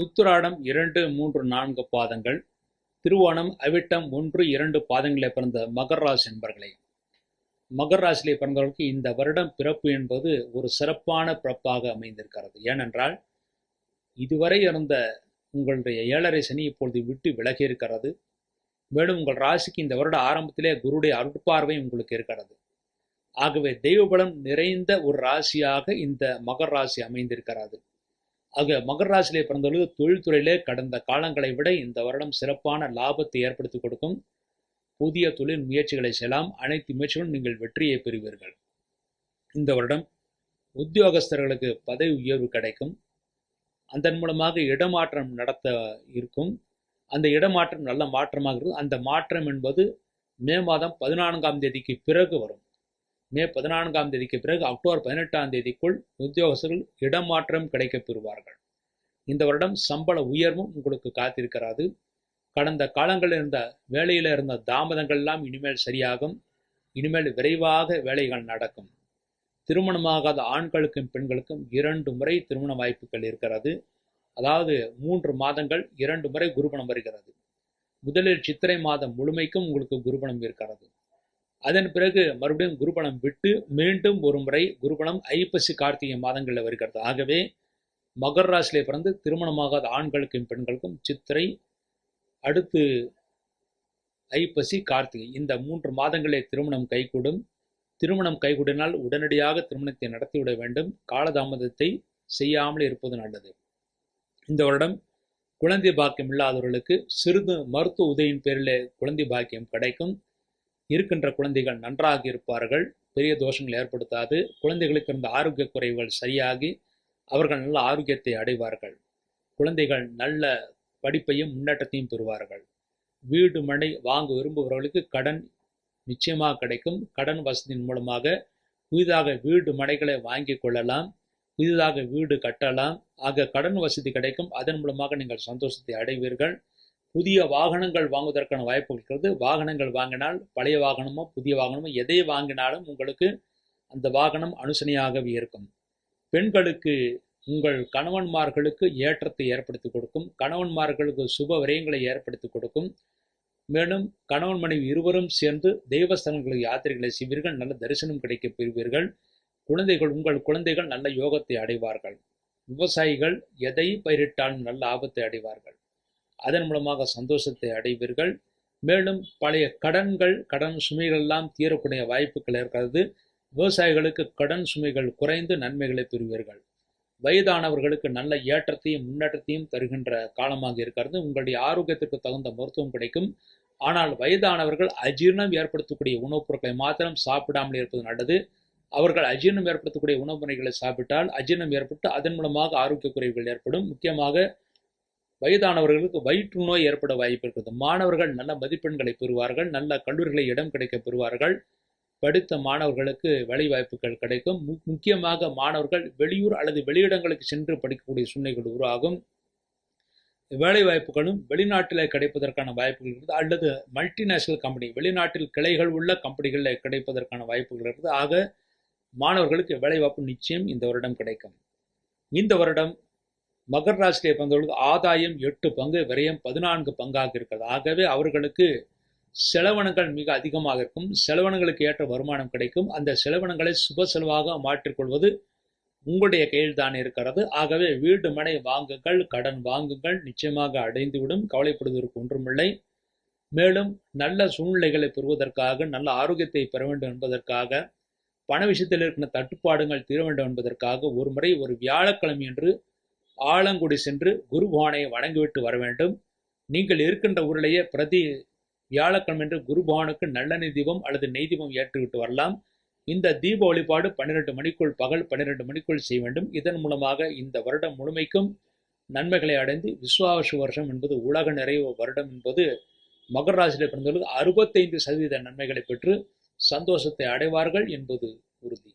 உத்திராடம் இரண்டு மூன்று நான்கு பாதங்கள் திருவோணம் அவிட்டம் ஒன்று இரண்டு பாதங்களில் பிறந்த மகர் ராசி என்பர்களே மகர் ராசியிலே பிறந்தவர்களுக்கு இந்த வருடம் பிறப்பு என்பது ஒரு சிறப்பான பிறப்பாக அமைந்திருக்கிறது. ஏனென்றால் இதுவரை இருந்த உங்களுடைய ஏழரை சனி இப்பொழுது விட்டு விலகி இருக்கிறது. மேலும் உங்கள் ராசிக்கு இந்த வருட ஆரம்பத்திலே குருடைய அருட்பார்வை உங்களுக்கு இருக்கிறது. ஆகவே தெய்வபலம் நிறைந்த ஒரு ராசியாக இந்த மகர் ராசி அமைந்திருக்கிறது. ஆக மகர் ராசியிலே பிறந்தவர்களுக்கு தொழில்துறையிலே கடந்த காலங்களை விட இந்த வருடம் சிறப்பான லாபத்தை ஏற்படுத்தி கொடுக்கும். புதிய தொழில் முயற்சிகளை செய்யலாம். அனைத்து முயற்சிகளும் நீங்கள் வெற்றியை பெறுவீர்கள். இந்த வருடம் உத்தியோகஸ்தர்களுக்கு பதவி உயர்வு கிடைக்கும். அதன் மூலமாக இடமாற்றம் நடத்த இருக்கும். அந்த இடமாற்றம் நல்ல மாற்றமாக இருக்கும். அந்த மாற்றம் என்பது மே மாதம் பதினான்காம் தேதிக்கு பிறகு வரும். மே பதினான்காம் தேதிக்கு பிறகு அக்டோபர் பதினெட்டாம் தேதிக்குள் உத்தியோகஸ்தர்கள் இடமாற்றம் கிடைக்கப் பெறுவார்கள் இந்த வருடம் சம்பள உயர்வும் உங்களுக்கு காத்திருக்கிறாது. கடந்த காலங்களில் இருந்த வேலையில் இருந்த தாமதங்கள்லாம் இனிமேல் சரியாகும். இனிமேல் விரைவாக வேலைகள் நடக்கும். திருமணமாகாத ஆண்களுக்கும் பெண்களுக்கும் இரண்டு முறை திருமண வாய்ப்புகள் இருக்கிறது. அதாவது மூன்று மாதங்கள் இரண்டு முறை குருபணம் வருகிறது. முதலில் சித்திரை மாதம் முழுமைக்கும் உங்களுக்கு குருபணம் இருக்கிறது. அதன் பிறகு மறுபடியும் குருபணம் விட்டு மீண்டும் ஒரு முறை குருபணம் ஐப்பசி கார்த்திகை மாதங்களில் வருகிறது. ஆகவே மகர ராசியிலே பிறந்து திருமணமாகாத ஆண்களுக்கும் பெண்களுக்கும் சித்திரை அடுத்து ஐப்பசி கார்த்திகை. இந்த மூன்று மாதங்களே திருமணம் கைகூடும். திருமணம் கைகூடினால் உடனடியாக திருமணத்தை நடத்திவிட வேண்டும். காலதாமதத்தை செய்யாமல் இருப்பது நல்லது. இந்த வருடம் குழந்தை பாக்கியம் இல்லாதவர்களுக்கு சிறிது மருத்துவ உதவியின் பேரிலே குழந்தை பாக்கியம் கிடைக்கும். இருக்கின்ற குழந்தைகள் நன்றாக இருப்பார்கள் பெரிய தோஷங்கள் ஏற்படுத்தாது குழந்தைகளுக்கு இருந்த ஆரோக்கிய குறைவுகள் சரியாகி அவர்கள் நல்ல ஆரோக்கியத்தை அடைவார்கள். குழந்தைகள் நல்ல படிப்பையும் முன்னேற்றத்தையும் பெறுவார்கள். வீடு மனை வாங்க விரும்புபவர்களுக்கு கடன் நிச்சயமாக கிடைக்கும். கடன் வசதியின் மூலமாக புதிதாக வீடு மனைகளை வாங்கி கொள்ளலாம். புதிதாக வீடு கட்டலாம். ஆக கடன் வசதி கிடைக்கும். அதன் மூலமாக நீங்கள் சந்தோஷத்தை அடைவீர்கள். புதிய வாகனங்கள் வாங்குவதற்கான வாய்ப்பு இருக்கிறது. வாகனங்கள் வாங்கினால் பழைய வாகனமோ புதிய வாகனமோ எதை வாங்கினாலும் உங்களுக்கு அந்த வாகனம் அனுசனையாகவே இருக்கும். பெண்களுக்கு உங்கள் கணவன்மார்களுக்கு ஏற்றத்தை ஏற்படுத்தி கொடுக்கும். கணவன்மார்களுக்கு சுப விரயங்களை ஏற்படுத்தி கொடுக்கும். மேலும் கணவன் மனைவி இருவரும் சேர்ந்து தெய்வஸ்தலங்களுக்கு யாத்திரைகளை செய்வீர்கள். நல்ல தரிசனம் கிடைக்க பெறுவீர்கள். குழந்தைகள் உங்கள் குழந்தைகள் நல்ல யோகத்தை அடைவார்கள். விவசாயிகள் எதை பயிரிட்டாலும் நல்ல ஆபத்தை அடைவார்கள். அதன் மூலமாக சந்தோஷத்தை அடைவீர்கள். மேலும் பழைய கடன்கள் கடன் சுமைகள் எல்லாம் தீரக்கூடிய வாய்ப்புகள் இருக்கிறது விவசாயிகளுக்கு கடன் சுமைகள் குறைந்து நன்மைகளை பெறுவீர்கள். வயதானவர்களுக்கு நல்ல ஏற்றத்தையும் முன்னேற்றத்தையும் தருகின்ற காலமாக இருக்கிறது. உங்களுடைய ஆரோக்கியத்திற்கு தகுந்த மருத்துவம் கிடைக்கும். ஆனால் வயதானவர்கள் அஜீர்ணம் ஏற்படுத்தக்கூடிய உணவுப் பொருட்களை மாத்திரம் சாப்பிடாமல் இருப்பது நல்லது. அவர்கள் அஜீர்ணம் ஏற்படுத்தக்கூடிய உணவு முறைகளை சாப்பிட்டால் அஜீர்ணம் ஏற்பட்டு அதன் மூலமாக ஆரோக்கிய குறைவுகள் ஏற்படும். முக்கியமாக வயதானவர்களுக்கு வயிற்று நோய் ஏற்பட வாய்ப்பு இருக்கிறது மாணவர்கள் நல்ல மதிப்பெண்களை பெறுவார்கள் நல்ல கல்லூரிகளை இடம் கிடைக்க பெறுவார்கள். படித்த மாணவர்களுக்கு வேலை வாய்ப்புகள் கிடைக்கும் முக்கியமாக மாணவர்கள் வெளியூர் அல்லது வெளியிடங்களுக்கு சென்று படிக்கக்கூடிய சூழ்நிலைகள் உருவாகும். வேலை வாய்ப்புகளும் வெளிநாட்டில் கிடைப்பதற்கான வாய்ப்புகள் இருக்குது. அல்லது மல்டிநேஷனல் கம்பெனி வெளிநாட்டில் கிளைகள் உள்ள கம்பெனிகளில் கிடைப்பதற்கான வாய்ப்புகள் இருக்குது. ஆக மாணவர்களுக்கு வேலைவாய்ப்பு நிச்சயம் இந்த வருடம் கிடைக்கும். இந்த வருடம் மகர் ராசியை பிறந்தவர்களுக்கு ஆதாயம் எட்டு பங்கு விரயம் பதினான்கு பங்காக இருக்கிறது. ஆகவே அவர்களுக்கு செலவனங்கள் மிக அதிகமாக இருக்கும். செலவனங்களுக்கு ஏற்ற வருமானம் கிடைக்கும். அந்த செலவனங்களை சுப செலவாக மாற்றிக்கொள்வது உங்களுடைய கையில் தான் இருக்கிறது. ஆகவே வீடு மனை வாங்குங்கள் கடன் வாங்குங்கள் நிச்சயமாக அடைந்துவிடும். கவலைப்படுவதற்கு ஒன்றுமில்லை. மேலும் நல்ல சூழ்நிலைகளை பெறுவதற்காக நல்ல ஆரோக்கியத்தை பெற வேண்டும் என்பதற்காக பண விஷயத்தில் இருக்கிற தட்டுப்பாடுகள் தீர வேண்டும் என்பதற்காக ஒரு முறை ஒரு வியாழக்கிழமை என்று ஆலங்குடி சென்று குருபானை வணங்கிவிட்டு வர வேண்டும். நீங்கள் இருக்கின்ற ஊரிலேயே பிரதி வியாழக்கிழமை குருபானுக்கு நல்லெண்ணெய் தீபம் அல்லது நெய் தீபம் ஏற்றிவிட்டு வரலாம். இந்த தீப வழிபாடு பன்னிரெண்டு மணிக்குள் பகல் பன்னிரெண்டு மணிக்குள் செய்ய வேண்டும். இதன் மூலமாக இந்த வருடம் முழுமைக்கும் நன்மைகளை அடைந்து விஸ்வாவசு வருஷம் என்பது உலக நிறைவு வருடம் என்பது மகர ராசியில் பிறந்தவர்கள் அறுபத்தைந்து சதவீத நன்மைகளை பெற்று சந்தோஷத்தை அடைவார்கள் என்பது உறுதி.